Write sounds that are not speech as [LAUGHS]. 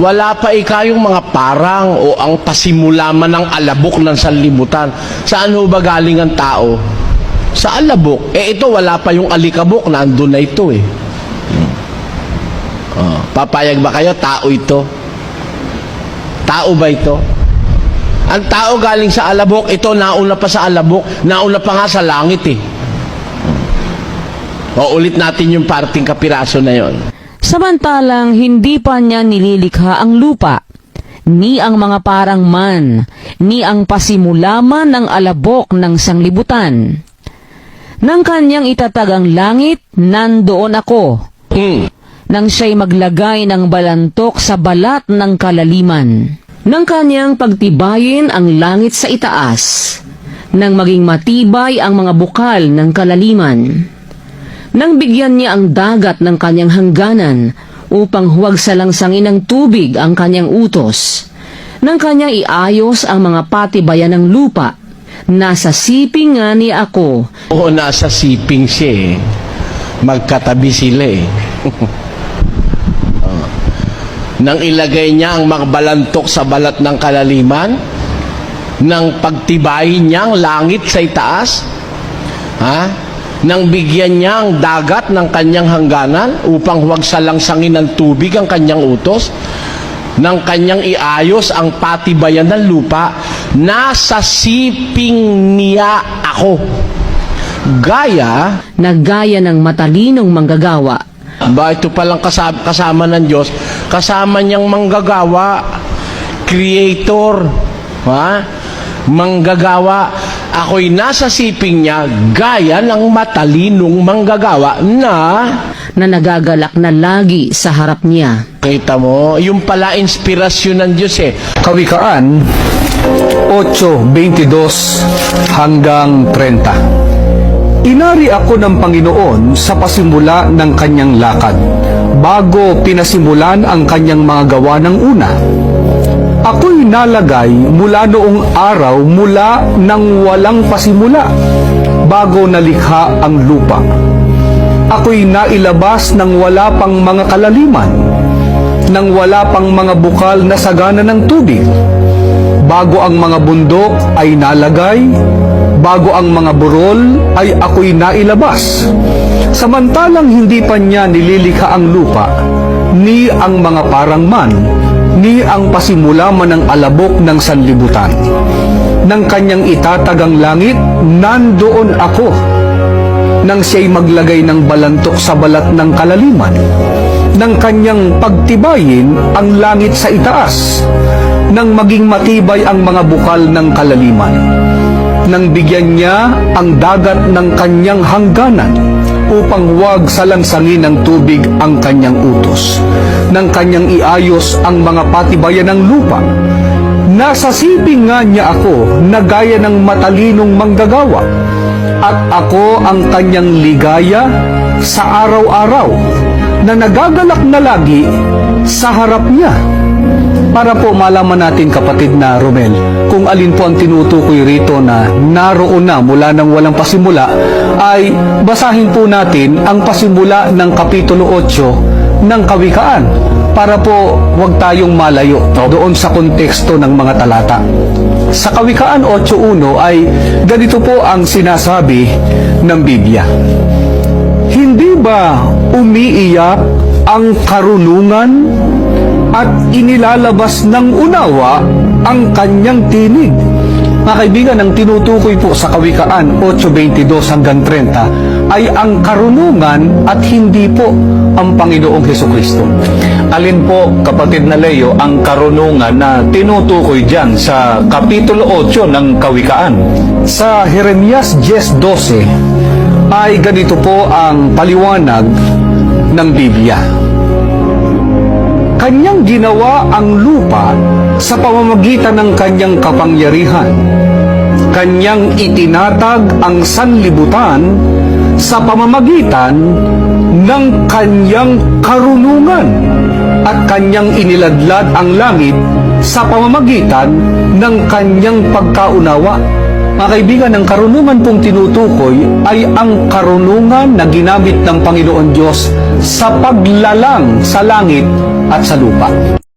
Wala pa ikayong mga parang o ang pasimula man ng alabok ng sanlibutan. Saan ho ba galing ang tao? Sa alabok. Eh ito, wala pa yung alikabok na andun na ito eh. Oh, papayag ba kayo? Tao ito. Tao ba ito? Ang tao galing sa alabok, ito nauna pa sa alabok, nauna pa nga sa langit eh. O ulit natin yung parting kapiraso na yon. Samantalang hindi pa niya nililikha ang lupa, ni ang mga parang man, ni ang pasimulaman ng alabok ng sanglibutan. Nang kanyang itatag ang langit, nandoon ako, Hmm. nang siya'y maglagay ng balantok sa balat ng kalaliman. Nang kanyang pagtibayin ang langit sa itaas, nang maging matibay ang mga bukal ng kalaliman. Nang bigyan niya ang dagat ng kanyang hangganan upang huwag salangsangin ng tubig ang kanyang utos. Nang kanyang iayos ang mga patibayan ng lupa, nasa siping nga ni ako Oo, nasa siping siya eh. Magkatabi sila eh. Oh. [LAUGHS] Nang ilagay niya ang magbalantok sa balat ng kalaliman, nang pagtibayin niya ang langit sa itaas, ha? Nang bigyan niya ang dagat ng kanyang hangganan upang huwag salangsangin ng tubig ang kanyang utos, nang kanyang iayos ang patibayan ng lupa, nasa siping niya ako. Gaya, na gaya ng matalinong manggagawa. ba ito palang kasama, kasama ng Diyos, kasama niyang manggagawa, creator, ha? manggagawa. Ako'y nasa siping niya gaya ng matalinong manggagawa na na nagagalak na lagi sa harap niya. Kita mo, yung pala inspirasyon ng Diyos eh. Kawikaan 8.22 hanggang 30 Inari ako ng Panginoon sa pasimula ng kanyang lakad bago pinasimulan ang kanyang mga gawa ng una. Ako'y nalagay mula noong araw mula nang walang pasimula bago nalikha ang lupa. Ako'y nailabas ng wala pang mga kalaliman nang wala pang mga bukal na sagana ng tubig. Bago ang mga bundok ay nalagay, bago ang mga burol ay ako'y nailabas. Samantalang hindi pa niya nililikha ang lupa, ni ang mga parang man, ni ang pasimula man ng alabok ng sanlibutan. Nang kanyang itatag ang langit, nandoon ako. Nang siya'y maglagay ng balantok sa balat ng kalaliman, nang kanyang pagtibayin ang langit sa itaas, nang maging matibay ang mga bukal ng kalaliman, nang bigyan niya ang dagat ng kanyang hangganan, upang huwag salangsangin ng tubig ang kanyang utos, nang kanyang iayos ang mga patibayan ng lupa, Nasa siping nga niya ako na gaya ng matalinong manggagawa at ako ang kanyang ligaya sa araw-araw na nagagalak na lagi sa harap niya. Para po malaman natin kapatid na Romel, kung alin po ang tinutukoy rito na naroon na mula nang walang pasimula, ay basahin po natin ang pasimula ng Kapitulo 8 ng Kawikaan para po huwag tayong malayo doon sa konteksto ng mga talata. Sa Kawikaan 8.1 ay ganito po ang sinasabi ng Biblia. Hindi ba umiiyak ang karunungan at inilalabas ng unawa ang kanyang tinig? Mga kaibigan, ang tinutukoy po sa Kawikaan 8.22 hanggang 30 ay ang karunungan at hindi po ang Panginoong Heso Kristo. Alin po, kapatid na Leo, ang karunungan na tinutukoy dyan sa Kapitulo 8 ng Kawikaan? Sa Jeremias 10.12 ay ganito po ang paliwanag ng Biblia. Kanyang ginawa ang lupa sa pamamagitan ng kanyang kapangyarihan. Kanyang itinatag ang sanlibutan sa pamamagitan ng kanyang karunungan at kanyang iniladlad ang langit sa pamamagitan ng kanyang pagkaunawa. Mga kaibigan, ang karunungan pong tinutukoy ay ang karunungan na ginamit ng Panginoon Diyos sa paglalang sa langit at sa lupa.